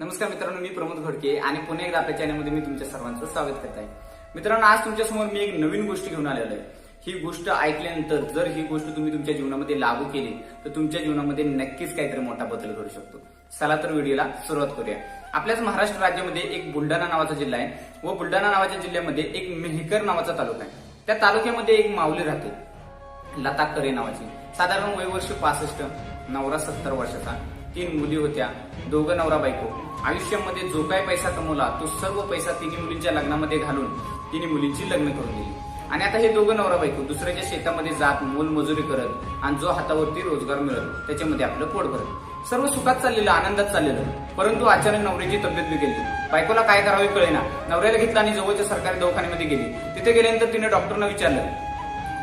नमस्कार मित्रांनो मी प्रमोद घोडके आणि पुन्हा एकदा आपल्या चॅनलमध्ये मी तुमच्या सर्वांचं स्वागत करत आहे. मित्रांनो आज तुमच्यासमोर मी एक नवीन गोष्ट घेऊन आलेलो आहे. ही गोष्ट ऐकल्यानंतर जर ही गोष्ट तुम्ही तुमच्या जीवनामध्ये लागू केली तर तुमच्या जीवनामध्ये नक्कीच काहीतरी मोठा बदल करू शकतो. चला तर व्हिडिओला सुरुवात करूया. आपल्याच महाराष्ट्र राज्यामध्ये एक बुलढाणा नावाचा जिल्हा आहे. व बुलढाणा नावाच्या जिल्ह्यामध्ये एक मेहकर नावाचा तालुका आहे. त्या तालुक्यामध्ये एक माऊली राहते लता करे नावाची. साधारण वय वर्ष पासष्ट नवरा सत्तर वर्षाचा. तीन मुली होत्या दोघं नवरा बायको. आयुष्यामध्ये जो काय पैसा कमवला तो सर्व पैसा तिन्ही मुलींच्या लग्नामध्ये घालून तिन्ही मुलींची लग्न करून दिली. आणि आता हे दोघं नवरा बायको दुसऱ्याच्या शेतामध्ये जात मोलमजुरी करत आणि जो हातावरती रोजगार मिळत त्याच्यामध्ये आपलं पोट भरत. सर्व सुखात चाललेलं आनंदात चाललेलं. परंतु अचानक नवऱ्याची तब्येत बिघडली. बायकोला काय करावे कळेना. नवऱ्याला घेतलं आणि जवळच्या सरकारी दवाखान्यामध्ये गेली. तिथे गेल्यानंतर तिने डॉक्टरना विचारलं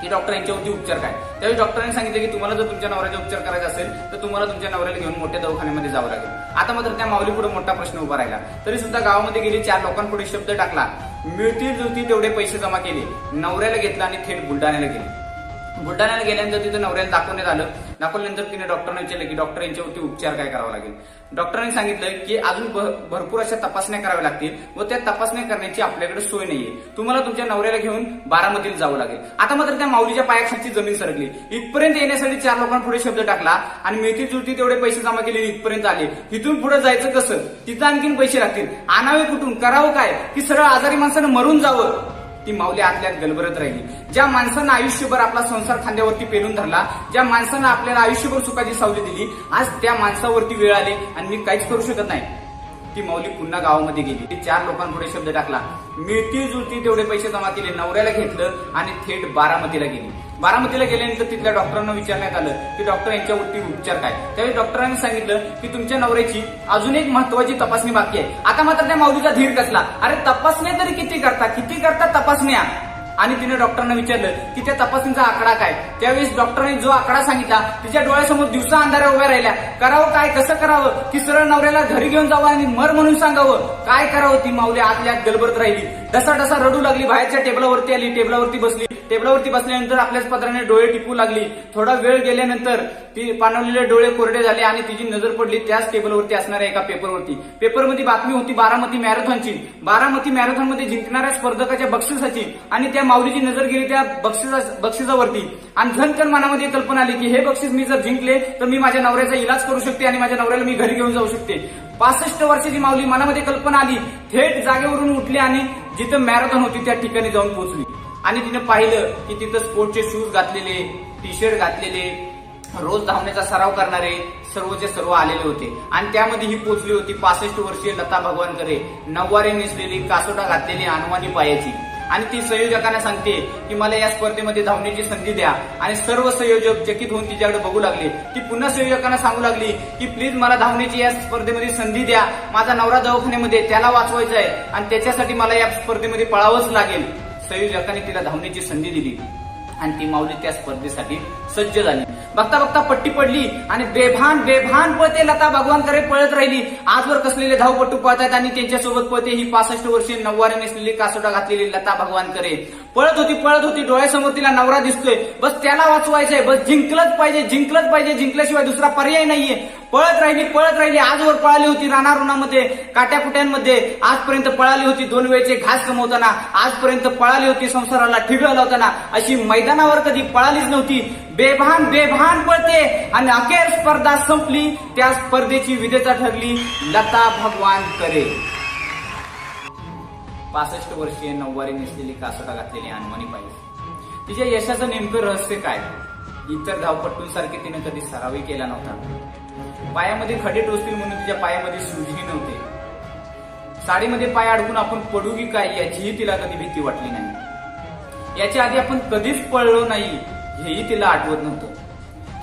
की डॉक्टर यांच्यावरती उपचार काय? त्यावेळी डॉक्टरांनी सांगितलं की तुम्हाला जर तुमच्या नवऱ्याचा उपचार करायचा असेल तर तुम्हाला तुमच्या नवऱ्याला घेऊन मोठ्या दवाखान्यामध्ये जावं लागेल. आता मात्र त्या माऊली पुढे मोठा प्रश्न उभा राहिला. तरी सुद्धा गावामध्ये गेली चार लोकांपुढे शब्द टाकला. मिळतील जुळतील तेवढे पैसे जमा केले. नवऱ्याला घेतला आणि थेट बुलढाण्याला गेले. बुलढाण्याला गेल्यानंतर तिथं नवऱ्याला दाखवण्यात आलं. दाखवल्यानंतर तिने डॉक्टरने विचारलं की डॉक्टर यांच्यावरती उपचार काय करावा लागेल? डॉक्टरांनी सांगितलं की अजून भरपूर अशा तपासण्या कराव्या लागतील व त्या तपासण्या करण्याची आपल्याकडे सोय नाहीये. तुम्हाला तुमच्या नवऱ्याला घेऊन बारामतीला जावं लागेल. आता मात्र त्या माऊलीच्या पायाखालची जमीन सरकली. इथपर्यंत येण्यासाठी चार लोकांपुढे शब्द टाकला आणि मेथी जुळती तेवढे पैसे जमा केले आणि इथपर्यंत आले. इथून पुढे जायचं कसं? तिथं आणखीन पैसे लागतील. आणावे कुठून? करावं काय? की सरळ आजारी माणसानं मरून जावं? ती माऊली आतल्यात गलबरत राहिली. ज्या माणसानं आयुष्यभर आपला संसार खांद्यावरती पेरून धरला ज्या माणसानं आपल्याला आयुष्यभर सुखाची सावली दिली आज त्या माणसावरती वेळ आली आणि मी काहीच करू शकत नाही. ती माऊली पुन्हा गावामध्ये गेली. ती चार लोकांपुढे शब्द टाकला. मिळती जुळती तेवढे पैसे जमा केले नवऱ्याला घेतलं आणि थेट बारामतीला गेली. बारामतीला गेल्यानंतर तिथल्या डॉक्टरांना विचारण्यात आलं की डॉक्टर यांच्यावरती उपचार काय? त्यावेळी डॉक्टरांनी सांगितलं की तुमच्या नवऱ्याची अजून एक महत्वाची तपासणी बाकी आहे. आता मात्र त्या माऊलीचा धीर कसला? अरे तपासण्या तरी किती करता? किती करता तपासण्या? आणि तिने डॉक्टरांना विचारलं की त्या तपासणीचा आकडा काय? त्यावेळेस डॉक्टरांनी जो आकडा सांगितला तिच्या डोळ्यासमोर दिवसा अंधाऱ्या उभ्या राहिल्या. करावं काय? कसं करावं? की सरळ नवऱ्याला घरी घेऊन जावं आणि मर म्हणून सांगावं. काय करावं? ती माऊली आतल्या आत गलबरत राहिली. डसा डसा रडू लागली. बाहेरच्या टेबलावरती आली. टेबलावरती बसली. टेबलावरती बसल्यानंतर आपल्याच पत्राने डोळे टिपू लागली. थोडा वेळ गेल्यानंतर ती पाणवलेले डोळे कोरडे झाले आणि तिची नजर पडली त्याच टेबलवरती असणाऱ्या एका पेपरवरती. पेपरमध्ये बातमी होती बारामती मॅरेथॉनची. बारामती मॅरेथॉनमध्ये जिंकणाऱ्या स्पर्धकाच्या बक्षिसाची आणि त्या माऊलीची नजर गेली त्या बक्षिसा बक्षिसावरती. आणि झनकन मनामध्ये कल्पना आली की हे बक्षीस मी जर जिंकले तर मी माझ्या नवऱ्याचा इलाज करू शकते आणि माझ्या नवऱ्याला मी घरी घेऊन जाऊ शकते. पासष्ट वर्षाची माऊली मनामध्ये कल्पना आली. थेट जागेवरून उठली आणि जिथं मॅरेथॉन होती त्या ठिकाणी जाऊन पोहोचली. आणि तिने पाहिलं की तिथं स्पोर्टचे शूज घातलेले टी शर्ट घातलेले रोज धावण्याचा सराव करणारे सर्वचे सर्व आलेले होते. आणि त्यामध्ये ही पोचली होती पासष्ट वर्षीय लता भगवानकरे नववारी नेसलेली कासोटा घातलेली अनवानी पायाची. आणि ती संयोजकांना सांगते की मला या स्पर्धेमध्ये धावण्याची संधी द्या. आणि सर्व संयोजक चकित होऊन तिच्याकडे बघू लागले. ती पुन्हा संयोजकांना सांगू लागली की प्लीज मला धावण्याची या स्पर्धेमध्ये संधी द्या. माझा नवरा दवाखान्यामध्ये त्याला वाचवायचा आहे आणि त्याच्यासाठी मला या स्पर्धेमध्ये पळावंच लागेल. संयोजकांनी तिला धावण्याची संधी दिली. आणि ती माऊली त्या स्पर्धेसाठी सज्ज झाली. बघता बघता पट्टी पडली आणि बेभान बेभान पळते लता भगवानकडे पळत राहिली. आजवर कसलेले धावपट्टू पळतात आणि त्यांच्यासोबत पळते ही पासष्ट वर्षीय नऊवारी नेसलेली कासोटा घातलेली लता भगवानकडे. पळत होती पळत होती डोळ्यासमोर तिला नवरा दिसतोय. बस त्याला वाचवायचंय बस जिंकलंच पाहिजे जिंकलंच पाहिजे जिंकल्याशिवाय दुसरा पर्याय नाहीये. पळत राहिली पळत राहिली आजवर पळाली होती रानारुणामध्ये काट्याकुट्यांमध्ये. आजपर्यंत पळाली होती दोन वेळचे घास कमवताना. आजपर्यंत पळाली होती संसाराला ठिगळ लावताना. अशी मैदानावर कधी पळालीच नव्हती. बेभान बेभान पळते. आणि अखेर स्पर्धा संपली. त्या स्पर्धेची विजेता ठरली लता भगवान करे. पासष्ट वर्षीय नऊवारी नेसलेली कासोटा घातलेली अनवानी पाहिजे. तिच्या यशाचं नेमकं रहस्य काय? इतर धावपट्टूंसारखे तिने कधी सरावही केला नव्हता. पायामध्ये खडे टोचतील म्हणून तिच्या पायामध्ये सुजही नव्हते. साडीमध्ये पाय अडकून आपण पडू की काय याचीही तिला कधी भीती वाटली नाही. याच्या आधी आपण कधीच पळलो नाही. हेही तिला आठवत नव्हतं.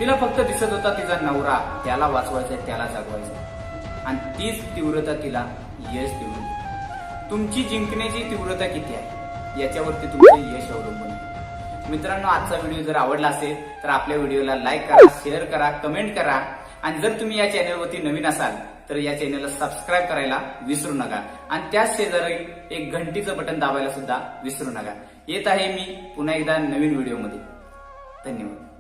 तिला फक्त दिसत होता तिचा नवरा त्याला वाचवायचा त्याला जागवायचा आणि तीच तीव्रता तिला यश देऊन तुमची जिंकण्याची तीव्रता किती आहे? याच्यावरती तुमचे यश अवलंबून आहे. मित्रांनो आजचा व्हिडिओ जर आवडला असेल तर आपल्या व्हिडिओला लाईक करा शेअर करा कमेंट करा. आणि जर तुम्ही या चॅनलवरती नवीन असाल तर या चॅनलला सबस्क्राईब करायला विसरू नका. आणि त्याच शेजारी एक घंटीचं बटन दाबायला सुद्धा विसरू नका. येत आहे मी पुन्हा एकदा नवीन व्हिडिओमध्ये. धन्यवाद